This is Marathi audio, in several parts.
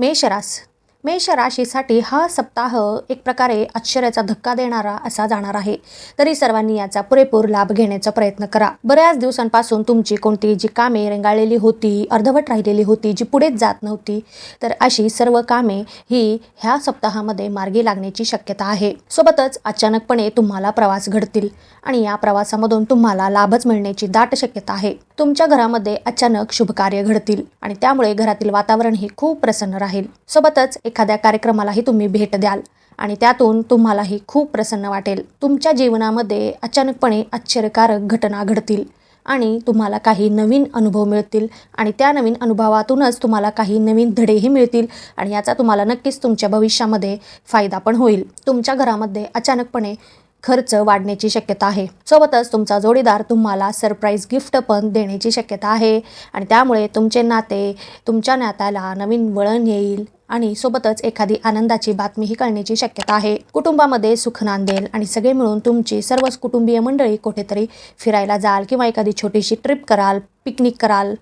मेषरास मेष राशीसाठी हा सप्ताह एक प्रकारे आश्चर्याचा धक्का देणारा असा जाणार आहे. तरी सर्वांनी याचा पुरेपूर लाभ घेण्याचा प्रयत्न करा. बऱ्याच दिवसांपासून तुमची कोणती जी कामे रेंगाळलेली होती अर्धवट राहिलेली होती जी पुढेच जात नव्हती तर अशी सर्व कामे ही ह्या सप्ताहामध्ये मार्गी लागण्याची शक्यता आहे. सोबतच अचानकपणे तुम्हाला प्रवास घडतील आणि या प्रवासामधून तुम्हाला लाभच मिळण्याची दाट शक्यता आहे. तुमच्या घरामध्ये अचानक शुभ कार्य घडतील आणि त्यामुळे घरातील वातावरणही खूप प्रसन्न राहील. सोबतच एखाद्या कार्यक्रमालाही तुम्ही भेट द्याल आणि त्यातून तुम्हालाही खूप प्रसन्न वाटेल. तुमच्या जीवनामध्ये अचानकपणे आश्चर्यकारक घटना घडतील आणि तुम्हाला काही नवीन अनुभव मिळतील आणि त्या नवीन अनुभवातूनच तुम्हाला काही नवीन धडेही मिळतील आणि याचा तुम्हाला नक्कीच तुमच्या भविष्यामध्ये फायदा पण होईल. तुमच्या घरामध्ये अचानकपणे खर्च वाढण्याची शक्यता आहे. सोबतच तुमचा जोडीदार तुम्हाला सरप्राईज गिफ्ट पण देण्याची शक्यता आहे. आणि त्यामुळे तुमचे नाते तुमच्या नात्याला नवीन वळण येईल आणि सोबतच एखादी आनंदाची बातमीही कळण्याची शक्यता आहे. कुटुंबामध्ये सुख नांदेल आणि सगळे मिळून तुमची सर्वच कुटुंबीय मंडळी कुठेतरी फिरायला जाल किंवा एखादी छोटीशी ट्रिप कराल पिकनिक कराल.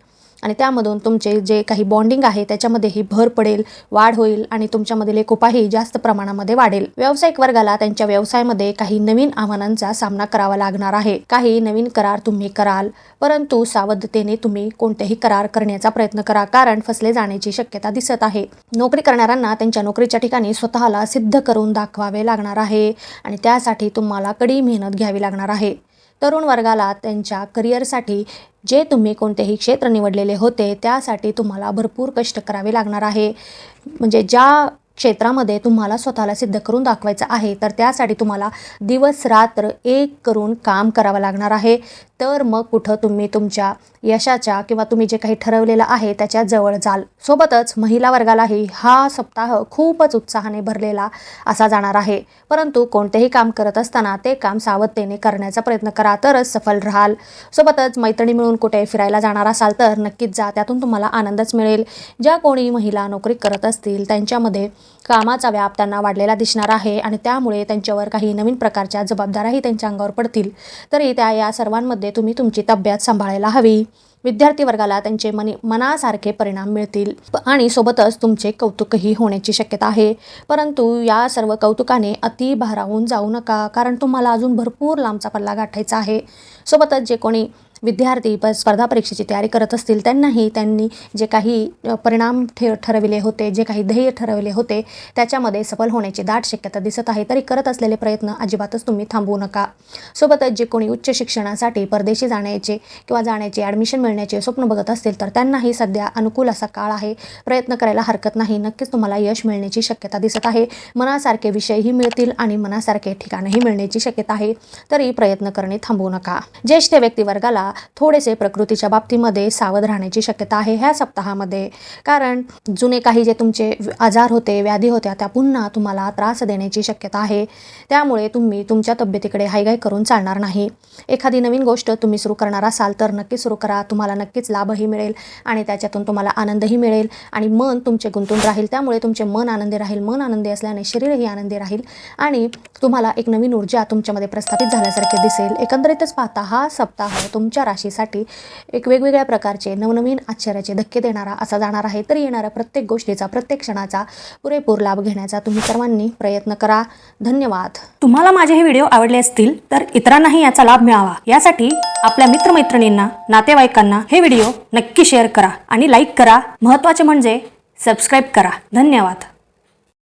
आणि त्यामधून तुमचे जे काही बॉन्डिंग आहे त्याच्यामध्येही भर पडेल वाढ होईल आणि तुमच्यामधील एकोपाही जास्त प्रमाणामध्ये वाढेल. व्यावसायिक वर्गाला त्यांच्या व्यवसायामध्ये काही नवीन आव्हानांचा सामना करावा लागणार आहे. काही नवीन करार तुम्ही कराल परंतु सावधतेने तुम्ही कोणतेही करार करण्याचा प्रयत्न करा कारण फसले जाण्याची शक्यता दिसत आहे. नोकरी करणाऱ्यांना त्यांच्या नोकरीच्या ठिकाणी स्वतःला सिद्ध करून दाखवावे लागणार आहे आणि त्यासाठी तुम्हाला कडी मेहनत घ्यावी लागणार आहे. तरुण वर्गाला त्यांच्या करिअरसाठी जे तुम्ही कोणतेही क्षेत्र निवडलेले होते त्यासाठी तुम्हाला भरपूर कष्ट करावे लागणार आहे. म्हणजे ज्या क्षेत्रामध्ये तुम्हाला स्वतःला सिद्ध करून दाखवायचं आहे तर त्यासाठी तुम्हाला दिवस रात्र एक करून काम करावं लागणार आहे. तर मग कुठं तुम्ही तुमच्या यशाच्या किंवा तुम्ही जे काही ठरवलेलं आहे त्याच्याजवळ जाल. सोबतच महिला वर्गालाही हा सप्ताह खूपच उत्साहाने भरलेला असा जाणार आहे. परंतु कोणतेही काम करत असताना ते काम सावधतेने करण्याचा प्रयत्न करा तरच सफल राहाल. सोबतच मैत्रिणी मिळून कुठे फिरायला जाणार असाल तर नक्कीच जा त्यातून तुम्हाला आनंदच मिळेल. ज्या कोणी महिला नोकरी करत असतील त्यांच्यामध्ये कामाचा व्याप त्यांना वाढलेला दिसणार आहे आणि त्यामुळे त्यांच्यावर काही नवीन प्रकारच्या जबाबदाऱ्याही त्यांच्या अंगावर पडतील. तरी त्या या सर्वांमध्ये तुम्ही तुमची तब्येत सांभाळायला हवी. विद्यार्थी वर्गाला त्यांचे मनी मनासारखे परिणाम मिळतील. आणि सोबतच तुमचे कौतुकही होण्याची शक्यता आहे. परंतु या सर्व कौतुकाने अति भारावून जाऊ नका कारण तुम्हाला अजून भरपूर लांबचा पल्ला गाठायचा आहे. सोबतच जे कोणी विद्यार्थी प स्पर्धा परीक्षेची तयारी करत असतील त्यांनाही त्यांनी जे काही परिणाम ठे ठरविले होते जे काही ध्येय ठरवले होते त्याच्यामध्ये सफल होण्याची दाट शक्यता दिसत आहे. तरी करत असलेले प्रयत्न अजिबातच तुम्ही थांबवू नका. सोबतच जे कोणी उच्च शिक्षणासाठी परदेशी जाण्याचे किंवा जाण्याचे ॲडमिशन मिळण्याचे स्वप्न बघत असतील तर त्यांनाही सध्या अनुकूल असा काळ आहे. प्रयत्न करायला हरकत नाही. नक्कीच तुम्हाला यश मिळण्याची शक्यता दिसत आहे. मनासारखे विषयही मिळतील आणि मनासारखे ठिकाणही मिळण्याची शक्यता आहे. तरी प्रयत्न करणे थांबवू नका. ज्येष्ठ व्यक्तिवर्गाला आपल्याला थोडेसे प्रकृतीच्या बाबतीमध्ये सावध राहण्याची शक्यता आहे ह्या सप्ताहामध्ये. कारण जुने काही जे तुमचे आजार होते व्याधी होत्या त्या पुन्हा तुम्हाला त्रास देण्याची शक्यता आहे. त्यामुळे तुम्ही तुमच्या तब्येतीकडे हायगाय करून चालणार नाही. एखादी नवीन गोष्ट तुम्ही सुरू करणार असाल तर नक्की सुरू करा. तुम्हाला नक्कीच लाभही मिळेल आणि त्याच्यातून तुम्हाला आनंदही मिळेल आणि मन तुमचे गुंतून राहील. त्यामुळे तुमचे मन आनंदी राहील. मन आनंदी असल्याने शरीरही आनंदी राहील आणि तुम्हाला एक नवीन ऊर्जा तुमच्यामध्ये प्रस्थापित झाल्यासारखे दिसेल. एकंदरीतच पाहता हा सप्ताह तुमच्या राशीसाठी एक वेगवेगळ्या प्रकारचे नवनवीन आश्चर्याचे धक्के देणारा असा जाणार आहे. तरी येणाऱ्या प्रत्येक गोष्टीचा प्रत्येक क्षणाचा पुरेपूर लाभ घेण्याचा तुम्ही सर्वांनी प्रयत्न करा. धन्यवाद. तुम्हाला माझे हे व्हिडिओ आवडले असतील तर इतरांनाही याचा लाभ मिळावा. यासाठी आपल्या मित्रमैत्रिणींना नातेवाईकांना हे व्हिडिओ नक्की शेअर करा आणि लाईक करा. महत्त्वाचे म्हणजे सबस्क्राईब करा. धन्यवाद.